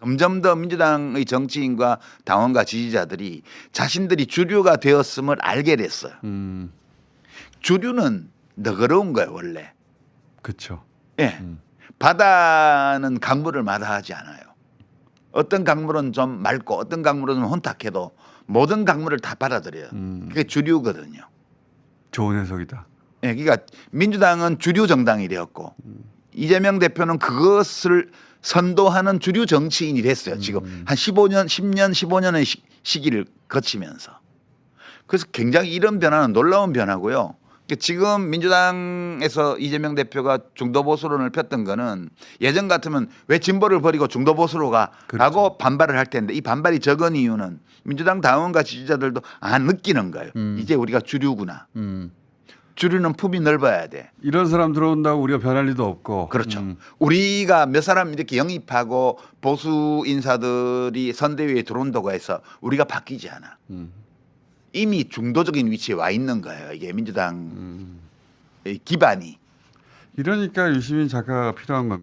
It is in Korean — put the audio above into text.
점점 더 민주당의 정치인과 당원과 지지자들이 자신들이 주류가 되었음을 알게 됐어요. 음, 주류는 너그러운 거예요, 원래. 그렇죠. 예. 음. 바다는 강물을 마다하지 않아요. 어떤 강물은 좀 맑고 어떤 강물은 혼탁해도 모든 강물을 다 받아들여요. 음. 그게 주류거든요. 좋은 해석이다. 예, 그러니까 민주당은 주류 정당이 되었고 이재명 대표는 그것을 선도하는 주류 정치인이 됐어요. 지금 한 15년, 10년, 15년의 시, 시기를 거치면서. 그래서 굉장히 이런 변화는 놀라운 변화고요. 그러니까 지금 민주당에서 이재명 대표가 중도 보수론을 폈던 거는 예전 같으면 왜 진보를 버리고 중도 보수로 가라고 그렇죠. 반발을 할 텐데 이 반발이 적은 이유는 민주당 당원과 지지자들도 아 느끼는 거예요. 음. 이제 우리가 주류구나. 음. 주류는 품이 넓어야 돼. 이런 사람 들어온다고 우리가 변할 리도 없고. 그렇죠. 음, 우리가 몇 사람 이렇게 영입하고 보수 인사들이 선대위에 들어온다고 해서 우리가 바뀌지 않아. 음, 이미 중도적인 위치에 와 있는 거예요. 이게 민주당의 음. 기반이. 이러니까 유시민 작가가 필요한 겁니다.